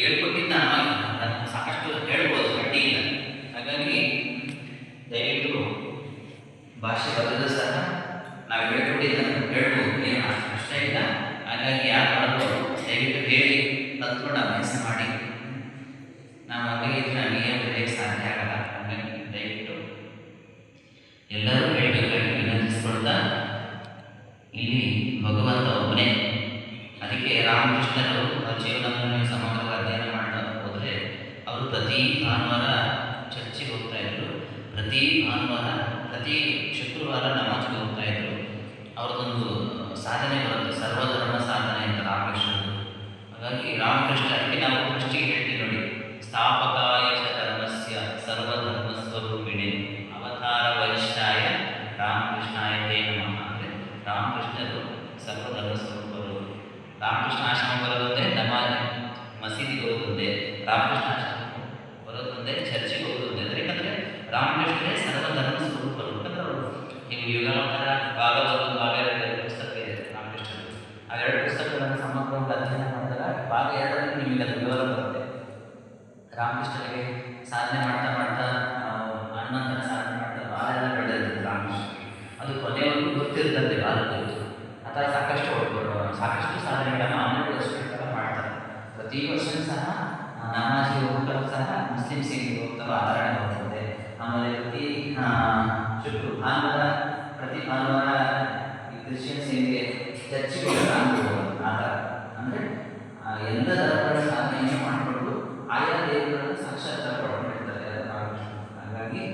ಹೇಳ್ಕೊಟ್ಟಿದ್ದ ನಾನು ಸಾಕಷ್ಟು ಹೇಳ್ಬೋದು ಅಡ್ಡಿ ಹಾಗಾಗಿ ದಯವಿಟ್ಟು ಭಾಷೆ ಬದಲು ಸಹ ನಾವು ಹೇಳ್ಕೊಟ್ಟಿದ್ದನ್ನು ಹೇಳ್ಬೋದು, ಏನು ಅಷ್ಟು ಕಷ್ಟ ಇಲ್ಲ. ಹಾಗಾಗಿ ಯಾರು ಮಾಡೋದು ದಯವಿಟ್ಟು ಹೇಳಿ ತತ್ವಣ ಅಭ್ಯಾಸ ಮಾಡಿ. ನಾವು ಹಾಗೆ ಇದ್ರೆ ನಮಗೆ ಬೆಳೆಯಕ್ಕೆ ಸಾಧ್ಯ ಆಗಲ್ಲ. ಹಾಗಾಗಿ ದಯವಿಟ್ಟು ಎಲ್ಲರೂ ಹೇಳಬೇಕಾಗಿ ವಿನಂತಿಸ್ಕೊಳ್ತಾ, ಇಲ್ಲಿ ಭಗವಂತ ಒಬ್ಬನೇ. ಅದಕ್ಕೆ ರಾಮಕೃಷ್ಣರು ಜೀವನವನ್ನು ನೀವು ಪ್ರತಿ ಭಾನುವಾರ ಚರ್ಚಿಗೆ ಹೋಗ್ತಾ ಇದ್ರು. ಪ್ರತಿ ಭಾನುವಾರ, ಪ್ರತಿ ಶುಕ್ರವಾರ ನಮಾಜ್ಗೆ ಹೋಗ್ತಾ ಇದ್ರು. ಅವ್ರದ್ದೊಂದು ಸಾಧನೆ ಬರುತ್ತೆ. ಸರ್ವಧರ್ಮ ಸಾಧನೆ ಅಂತ ರಾಮಕೃಷ್ಣರು ಹಾಗಾಗಿ ರಾಮಕೃಷ್ಣ, ಅದಕ್ಕೆ ನಾವು ಫಸ್ಟಿಗೆ ಹೇಳ್ತೀವಿ ನೋಡಿ. ಸ್ಥಾಪಕಾಯ ಧರ್ಮಸ್ಯ ಸರ್ವಧರ್ಮ ಸ್ವರೂಪಿಣೆ ಅವತಾರ ವರಿಷ್ಠಾಯ ರಾಮಕೃಷ್ಣಾಯ ತೇ ನಮಃ ರಾಮಕೃಷ್ಣರು ಸರ್ವಧರ್ಮ ಸ್ವರೂಪರು. ರಾಮಕೃಷ್ಣ ಆಶ್ರಮ ಬರೋದಂತೆ ನಮಾಜ್ ಮಸೀದಿಗೆ ಹೋಗುತ್ತೆ ರಾಮಕೃಷ್ಣ ಬರೋದಂತೆ ಚರ್ಚೆಗೆ ಹೋಗೋದಂತೆ ಅಂದರೆ ಯಾಕಂದರೆ ರಾಮಕೃಷ್ಣರೇ ಸರ್ವಧರ್ಮ ಸ್ವರೂಪರು. ಯಾಕಂದ್ರೆ ಅವರು ನಿಮ್ಗೆ ಯುಗಾವತಾರ ಭಾಗವತ ಭಾಗ ಎರಡು ಪುಸ್ತಕ ಇದೆ ರಾಮಕೃಷ್ಣರು. ಆ ಎರಡು ಪುಸ್ತಕಗಳನ್ನು ಸಮಗ್ರವಾಗಿ ಅಧ್ಯಯನ ಮಾಡಿದಾಗ ಭಾಗ ಎರಡರಲ್ಲಿ ನಿಮಗೆ ಅದು ವಿವರ ಬರುತ್ತೆ. ರಾಮಕೃಷ್ಣರಿಗೆ ಸಾಧನೆ ಮಾಡ್ತಾ ಮಾಡ್ತಾ ಹನುಮಂತನ ಸಾಧನೆ ಮಾಡ್ತಾ ಭಾಳ ಎಲ್ಲ ಬೆಳೆದಿರ್ತದೆ ರಾಮಕೃಷ್ಣರಿಗೆ. ಅದು ಕೊನೆಯವರೆಗೂ ಗೊತ್ತಿರ್ತದೆ ಭಾರತದಲ್ಲಿ. ಅಥವಾ ಸಾಕಷ್ಟು ಒಳ್ಳೆಯವರು ಸಾಕಷ್ಟು ಸಾಧನೆಗಳನ್ನು ವರ್ಷಗಳ ಮಾಡ್ತಾರೆ. ಪ್ರತಿ ವರ್ಷ ಸಹ ನಮಾಜಿಗೆ ಹೋಗಲು ಸಹ ಮುಸ್ಲಿಮ್ಸಿಗೆ ಆಧಾರಣೆ ಬರ್ತದೆ ಆಮೇಲೆ ಪ್ರತಿ ಶುಕ್ರ, ಭಾನುವಾರ, ಪ್ರತಿ ಭಾನುವಾರ ಕ್ರಿಶ್ಚಿಯನ್ಸಿಗೆ ಚರ್ಚಿಗೆ ಹೋಗ್ತಾರೆ ಆ ಥರ. ಅಂದರೆ ಎಲ್ಲ ಧರ್ಮಗಳ ಸಾಧನೆಯನ್ನು ಮಾಡಿಕೊಂಡು ಆಯಾ ದೇವರುಗಳನ್ನು ಸಾಕ್ಷಾತ್ಕಾರ ಪಡ್ಕೊಂಡಿರ್ತಾರೆ ಹಾಗಾಗಿ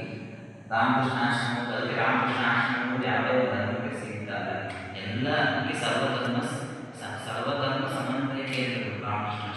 ರಾಮಕೃಷ್ಣ ಆಶ್ರಮ ಅದಕ್ಕೆ ರಾಮಕೃಷ್ಣ ಆಶ್ರಮದಲ್ಲಿ ಯಾವ್ಯಾವ ಧರ್ಮಕ್ಕೆ ಸಿಗ್ತಲ್ಲ ಎಲ್ಲ ಸರ್ವಧರ್ಮ ಸರ್ವಧರ್ಮ ಸಮನ್ವಯ ಕೇಂದ್ರಗಳು ರಾಮಕೃಷ್ಣ.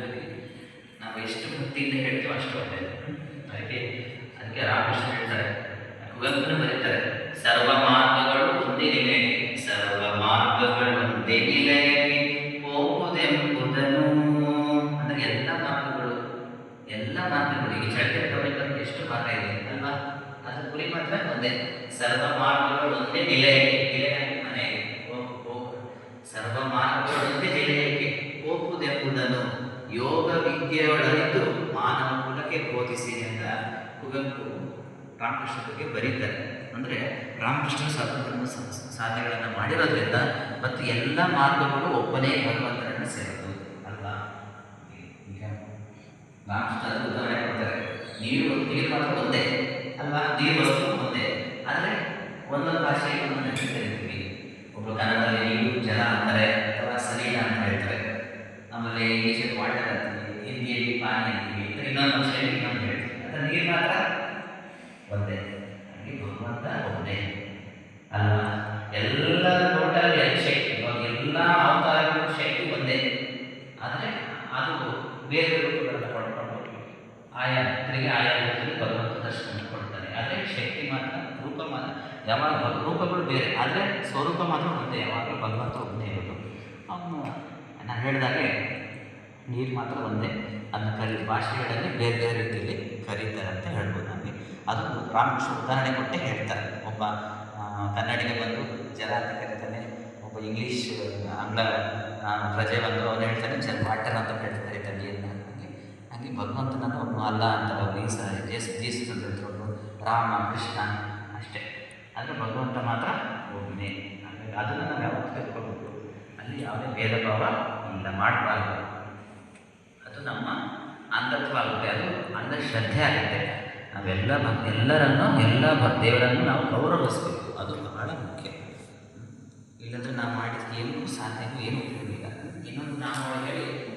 ಹಾಗಾಗಿ ನಾವು ಎಷ್ಟು ಭಕ್ತಿಯಿಂದ ಹೇಳ್ತೀವೋ ಅಷ್ಟು ಒಳ್ಳೆಯದು ಅದಕ್ಕೆ ಅದಕ್ಕೆ ರಾಮಕೃಷ್ಣ ಹೇಳ್ತಾರೆ ಕುವೆಂಪುನ ಬರೀತಾರೆ, ಸರ್ವ ಮಾರ್ಗಗಳು ಒಂದೇ ನಿಲಯಕ್ಕೆ, ಸರ್ವ ಮಾರ್ಗಗಳು ಒಂದೇ ನಿಲಯಕ್ಕೆ ಹೋಗುವುದೆಂಬುದನ್ನು. ಅಂದರೆ ಎಲ್ಲ ಮಾರ್ಗಗಳು ಎಲ್ಲ ಮಾರ್ಗಗಳು. ಈಗ ಚಳಿಗೆ ಎಷ್ಟು ಮಾರ್ಗ ಇದೆ ಅಲ್ವಾ? ಅದು ಗುರಿ ಮಾತ್ರ ಒಂದೇ. ಸರ್ವ ಮಾರ್ಗಗಳು ಒಂದೇ ನಿಲಯಕ್ಕೆ ನಿಲಯಕ್ಕೆ ಮನೆಗೆ ಹೋಗು. ಸರ್ವ ಮಾರ್ಗಗಳು ಒಂದೇ ನಿಲಯಕ್ಕೆ ಹೋಗುವುದೆಂಬುದನ್ನು. ಯೋಗ ವಿದ್ಯೆಯೊಳಗಿದ್ದು ಮಾನವ ಕುಲಕ್ಕೆ ಬೋಧಿಸಿ ಅಂತ ಕುವೆಂಪು ರಾಮಕೃಷ್ಣ ಬಗ್ಗೆ ಬರೀತಾರೆ. ಅಂದರೆ ರಾಮಕೃಷ್ಣ ಸರ್ವಧರ್ಮ ಸ- ಸ- ಸಾಧನೆಗಳನ್ನು ಮಾಡಿರೋದ್ರಿಂದ ಮತ್ತು ಎಲ್ಲ ಮಾರ್ಗಗಳು ಒಬ್ಬನೇ ಭಗವಂತನನ್ನು ಸೇರೋದು ಅಲ್ವಾ? ಈಗ ರಾಮಕೃಷ್ಣ ಉದಾಹರಣೆ ಕೊಡ್ತಾರೆ. ನೀರು ನೀರು ಮಾತ್ರ ಒಂದೇ ಅಲ್ವಾ? ನೀರು ವಸ್ತು ಒಂದೇ. ಆದರೆ ಒಂದೊಂದು ಭಾಷೆ ಒಂದೊಂದು ನೀರು ಮಾತ್ರ? ಒಂದೇ. ಹಾಗೆ ಭಗವಂತ ಒಂದೇ. ಅಲ್ವಾ? ಎಲ್ಲ ಟೋಟಲ್ ಶಕ್ತಿ, ಇವಾಗ ಎಲ್ಲ ಅವತಾರಗಳ ಶಕ್ತಿ ಒಂದೇ. ಆದರೆ ಅದು ಬೇರೆ ರೂಪಗಳನ್ನು ಪಡ್ಕೊಂಡು ಆಯಾ ಭಕ್ತರಿಗೆ ಆಯಾ ರೂಪದಲ್ಲಿ ಭಗವಂತ ದರ್ಶನ ಕೊಡ್ತಾರೆ. ಆದರೆ ಶಕ್ತಿ ಮಾತ್ರ, ರೂಪ ಮಾತ್ರ, ಯಾವಾಗ ರೂಪಗಳು ಬೇರೆ. ಆದರೆ ಸ್ವರೂಪ ಮಾತ್ರ ಒಂದೇ, ಯಾವಾಗಲೂ ಭಗವಂತ ಒಂದೇ ಇರೋದು. ಅವನು ನಾನು ಹೇಳಿದಾಗೆ ನೀರು ಮಾತ್ರ ಒಂದೇ. ಅದನ್ನು ಕರಿ, ಭಾಷೆಗಳಲ್ಲಿ ಬೇರೆ ಬೇರೆ ರೀತಿಯಲ್ಲಿ ಕರೀತಾರೆ ಅಂತ ಹೇಳ್ಬೋದು ನನಗೆ ಅದು ರಾಮಕೃಷ್ಣ ಉದಾಹರಣೆ ಕೊಟ್ಟೆ ಹೇಳ್ತಾರೆ. ಒಬ್ಬ ಕನ್ನಡಿಗೆ ಬಂದು ಜಲ ಅಂತ ಕರೀತಾನೆ, ಒಬ್ಬ ಇಂಗ್ಲೀಷ್, ಆಂಗ್ಲ ಪ್ರಜೆ ಬಂದು ಅವನು ಹೇಳ್ತಾನೆ ಜಲ ವಾಟರ್ ಅಂತ ಹೇಳ್ತಾರೆ ಕರೀತಾನೆ ಹಾಗೆ ಹಾಗೆ ಭಗವಂತನನ್ನು ಒಬ್ಬನು ಅಲ್ಲ ಅಂತ ಅವನು ಈಸ ಜೇಸು ಜೀಸಸ್ ಹೇಳ್ತಾರೆ ರಾಮ, ಕೃಷ್ಣ ಅಷ್ಟೇ. ಆದರೆ ಭಗವಂತ ಮಾತ್ರ ಒಬ್ಬನೇ. ಹಾಗಾಗಿ ಅದನ್ನು ನಾವು ಯಾವತ್ತೂ ತಿಳ್ಕೊಬೇಕು ಅಲ್ಲಿ ಯಾವುದೇ ಭೇದ ಭಾವ ಇಲ್ಲ. ಮಾಡಬಾರ್ದು. ಅದು ನಮ್ಮ ಅಂಧತ್ವ ಆಗುತ್ತೆ ಅದು ಅಂಧಶ್ರದ್ಧೆ ಆಗುತ್ತೆ. ನಾವೆಲ್ಲ ಭಕ್ ಎಲ್ಲರನ್ನು, ಎಲ್ಲ ದೇವರನ್ನು ನಾವು ಗೌರವಿಸಬೇಕು. ಅದು ಬಹಳ ಮುಖ್ಯ. ಇಲ್ಲಂದ್ರೆ ನಾವು ಮಾಡಿದ ಏನೂ ಸಾಧ್ಯವೂ ಏನೂ ಇಲ್ಲ ಇನ್ನೊಂದು ನಾವು ಹೇಳಿ